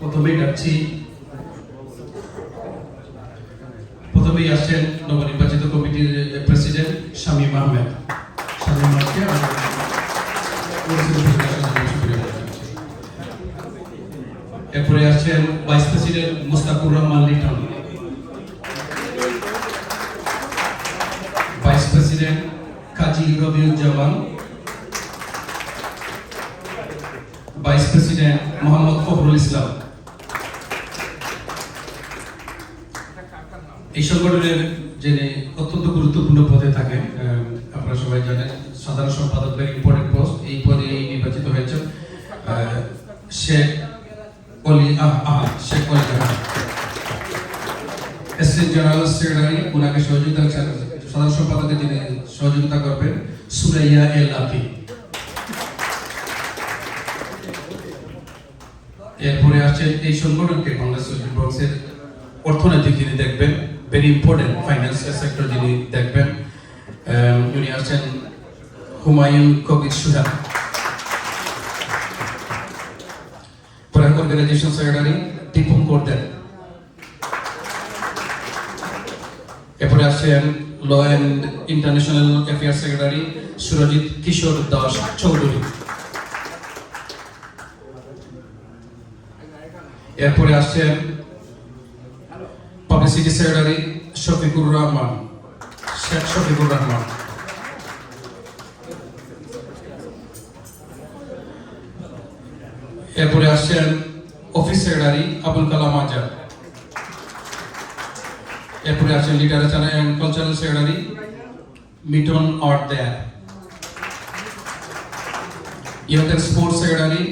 প্রথমেই ডাকছি। প্রথমেই আসছেন নবনির্বাচিত কমিটির প্রেসিডেন্ট শামীম আহমেদ। শামীম। এরপরে আসছেন vice president Mustakur Rahman Liton. Vice president Kazi Rabiuzzaman. Vice president Mohammad Fakhrul Islam. এই সংগঠনের যিনি অত্যন্ত গুরুত্বপূর্ণ পদে থাকেন আপনারা সবাই জানেন সাধারণ সম্পাদক ইম্পর্টেন্ট পোস্ট এই পদে নির্বাচিত হয়েছেন আহ, শেখ অলি শেখ অলি জেনারেল সেক্রেটারি ওনাকে সহযোগিতা সাধারণ সম্পাদকের যিনি সহযোগিতা করবেন সুরাইয়া এল আতি। এরপরে আছে এই সংগঠনকে বাংলাদেশ ব্রক্সের অর্থনৈতিক যিনি দেখবেন ভেরি ইম্পর্টেন্ট ফাইন্যান্সিয়াল সেক্টর যিনি দেখবেন আম, উনি আছেন হুমায়ুন কবির সুহা প্রাক অর্গানাইজেশন সেক্রেটারি টিপুম করতেন। এরপরে আছেন law and international affairs secretary Surajit Kishore Das Chowdhury. এরপরে আসছেন পাবলিসিটি সেক্রেটারি শফিকুর রহমান, শেখ শফিকুর রহমান। এরপরে আসছেন অফিস সেক্রেটারি আবুল কালাম আজাদ। এরপরে আছেন literature and cultural secretary Miton or there and sports secretary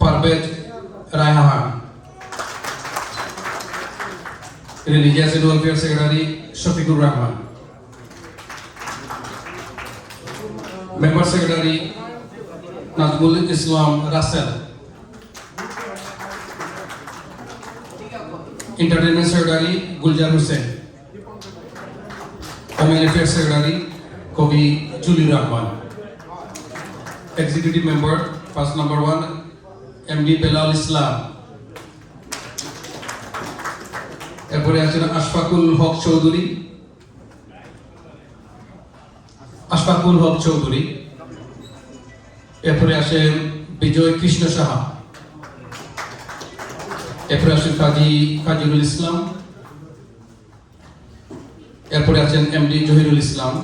Parvez Raihan. Religious welfare secretary Shafiqur Rahman member secretary Nazmul Islam Russell entertainment secretary Gulzar Hossain home affairs secretary Kobi Juli Rahman executive member পাঁচ নম্বর one MD Belal ইসলাম এরপরে আছেন আশফাকুল হক চৌধুরী। আশফাকুল হক চৌধুরী। এরপরে আসেন বিজয় কৃষ্ণ সাহা। এরপরে আছেন কাজী কাজিরুল ইসলাম। এরপরে আছেন এমডি জহিরুল ইসলাম।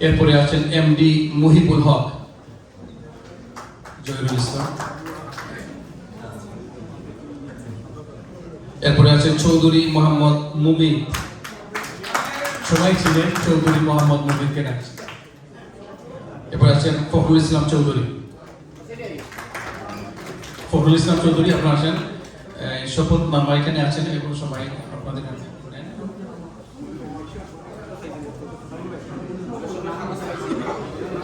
এরপরে আছেন এমডি মুহিবুল হক। জহিরুল ইসলাম। এরপরে আছেন চৌধুরী মোহাম্মদ মুবিন সবাই ছিলেন চৌধুরী মোহাম্মদ মুবিনকে ডাকছে। এরপরে আছেন ফখরুল ইসলাম চৌধুরী। ফখরুল ইসলাম চৌধুরী, আপনারা আছেন শপথ নামা এখানে আছেন এবং সবাই আপনাদের।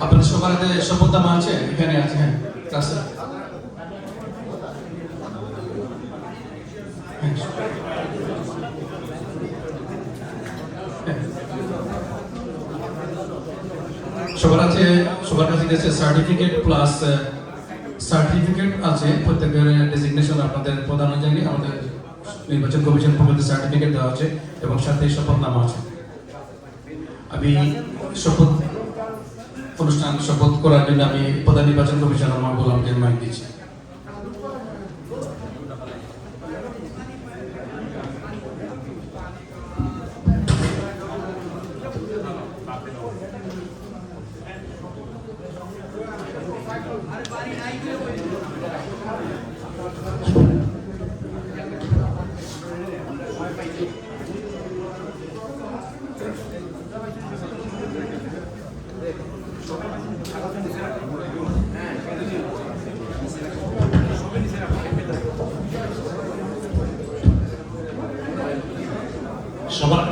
আপনাদের সবার শপথ নামা আছে? এখানে আছে হ্যাঁ। হ্যাঁ। সবার আছে, সবার কাছে গেছে সার্টিফিকেট প্লাস সার্টিফিকেট আছে। প্রত্যেকের ডেজিগনেশন আপনাদের প্রধান অনুযায়ী আমাদের নির্বাচন কমিশন পক্ষ সার্টিফিকেট দেওয়া আছে এবং সাথে শপথনামা আছে। আমি শপথ অনুষ্ঠান শপথ করার জন্য আমি প্রধান নির্বাচন কমিশন আমার গোলামকে মাইক দিচ্ছি সবার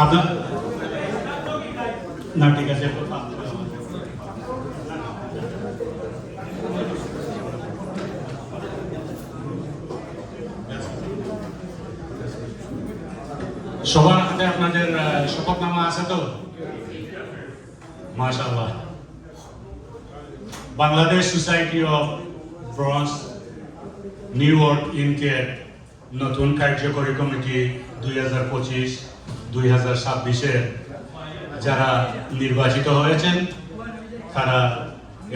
আপনার না, ঠিক আছে সবার হাতে আপনাদের শপথনামা আছে তো? মাশাআল্লাহ। Bangladesh society of Bronx New York ইনকের নতুন কার্যকরী কমিটি দুই হাজার পঁচিশ। দুই হাজার ছাব্বিশের যারা নির্বাচিত হয়েছেন, তারা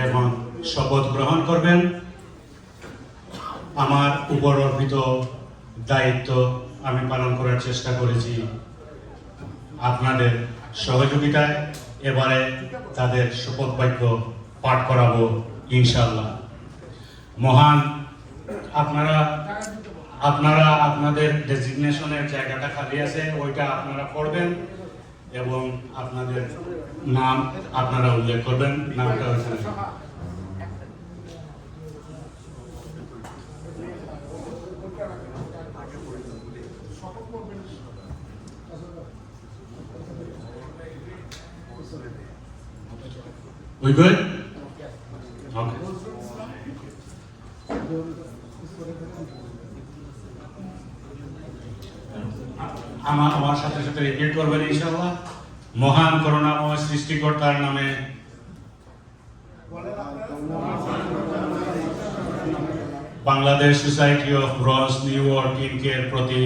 এখন শপথ গ্রহণ করবেন। আমার উপর অর্পিত দায়িত্ব আমি পালন করার চেষ্টা করেছি আপনাদের সহযোগিতায়। এবারে তাদের শপথ বাক্য পাঠ করাবো ইনশাল্লাহ মহান, আপনারা আপনারা আপনাদের ডেজিগনেশনের জায়গাটা খালি আছে, ওইটা আপনারা করবেন এবং আপনাদের নাম আপনারা উল্লেখ করবেন, নামটা ওইখানে We good? সাথে রিপিট করবেন ইনশাআল্লাহ। মহান করুণাময় সৃষ্টিকর্তার নামে। Bangladesh society of Bronx New York ইনকের প্রতি।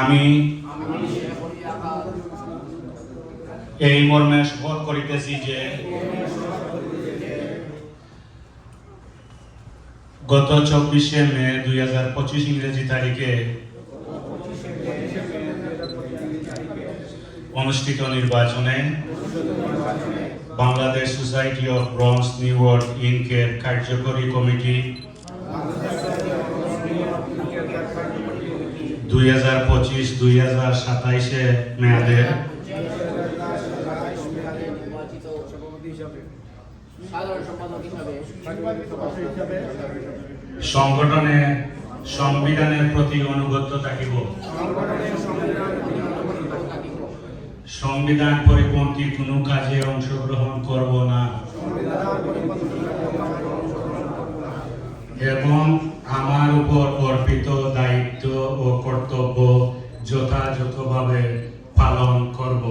আমি এই মর্মে শপথ করিতেছি যে গত চব্বিশে মে দুই হাজার পঁচিশ ইংরেজি তারিখে অনুষ্ঠিত নির্বাচনে Bangladesh society of Bronx New York ইনকের কার্যকরী কমিটি দুই হাজার পঁচিশ দুই হাজার সাতাইশে মেয়াদে সাধারণ সম্পাদক হিসাবে। সংগঠনে সংবিধানের প্রতি অনুগত থাকিব। সংবিধান পরিপন্থী কোনো কাজে অংশগ্রহণ করব না। এবং আমার উপর অর্পিত দায়িত্ব ও কর্তব্য যথাযথভাবে পালন করব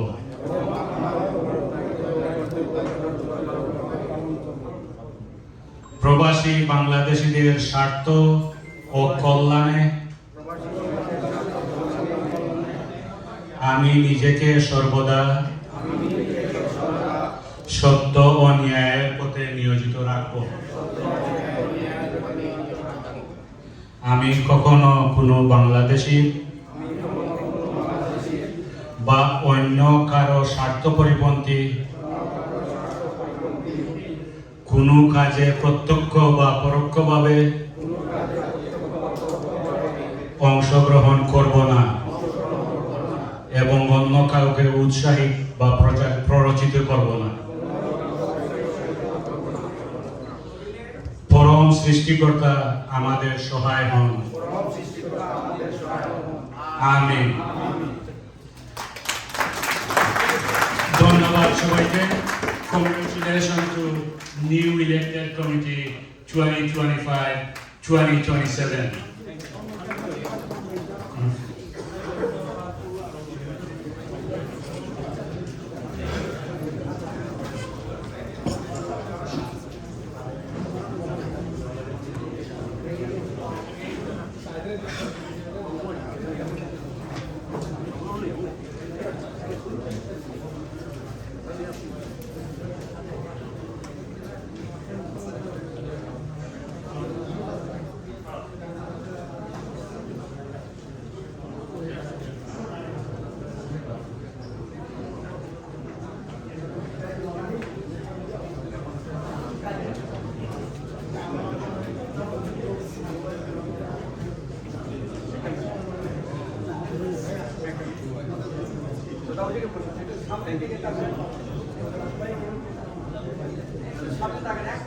প্রবাসী বাংলাদেশীদের স্বার্থ ও কল্যাণে আমি নিজেকে সর্বদা সত্য ও ন্যায়ের পথে নিয়োজিত রাখব। আমি কখনো কোনো বাংলাদেশি বা অন্য কারও স্বার্থ পরিপন্থী কোনো কাজে প্রত্যক্ষ বা পরোক্ষভাবে অংশগ্রহণ করব না এবং অন্য কাউকে উৎসাহিত বা প্রচার- প্ররোচিত করব না। পরম সৃষ্টিকর্তা আমাদের সহায় হন। আমিন। ধন্যবাদ সবাইকে। Congratulations to new elected committee 2025-2027. সামনে দিকে তাকান। সামনে তাকান। এক